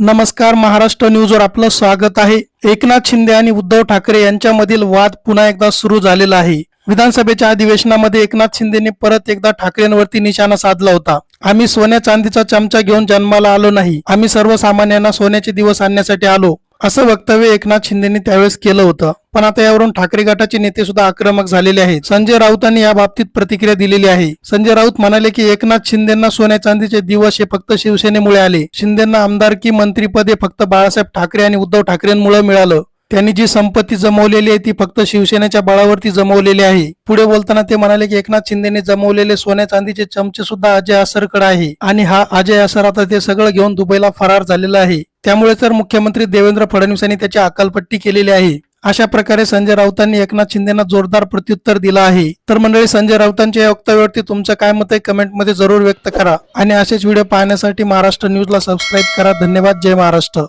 नमस्कार महाराष्ट्र न्यूजवर आपलं स्वागत आहे. एकनाथ शिंदे आणि उद्धव ठाकरे यांच्यामधील वाद पुन्हा एकदा सुरू झालेला आहे. विधानसभेच्या अधिवेशनामध्ये एकनाथ शिंदेने परत एकदा ठाकरेंवरती निशाणा साधला होता. आम्ही सोन्या चांदीचा चमचा घेऊन जन्माला आलो नाही. आम्ही सर्वसामान्यांना सोन्याचे दिवस आणण्यासाठी आलो. असं वक्तव्य एकनाथ शिंदेनी त्यावेळेस केलं होतं. पण आता यावरून ठाकरे गटाचे नेते सुद्धा आक्रमक झालेले आहेत. संजय राऊतांनी या बाबतीत प्रतिक्रिया दिलेली आहे. संजय राऊत म्हणाले की एकनाथ शिंदेना सोन्या चांदीचे दिवस हे फक्त शिवसेनेमुळे आले. शिंदेना आमदारकी मंत्रीपदे फक्त बाळासाहेब ठाकरे आणि उद्धव ठाकरेंमुळे मिळालं. त्यांनी जी संपत्ती जमवलेली आहे ती फक्त शिवसेनेच्या बळावरती जमवलेली आहे. पुढे बोलताना ते म्हणाले की एकनाथ शिंदेने जमवलेले सोन्या चांदीचे चमचे सुद्धा अजय आसरकडे आहे. आणि हा अजय आसर आता ते सगळं घेऊन दुबईला फरार झालेला आहे. त्यामुळे तर मुख्यमंत्री देवेंद्र फडणवीस यांनी त्याची अकालपट्टी केलेली आहे. अशा प्रकारे संजय राऊतांनी एकनाथ शिंदेना जोरदार प्रत्युत्तर दिलं आहे. तर मंडळी संजय राऊतांच्या या वक्तव्यावरती तुमचं काय मत आहे कमेंटमध्ये जरूर व्यक्त करा. आणि असेच व्हिडिओ पाहण्यासाठी महाराष्ट्र न्यूजला सबस्क्राईब करा. धन्यवाद. जय महाराष्ट्र.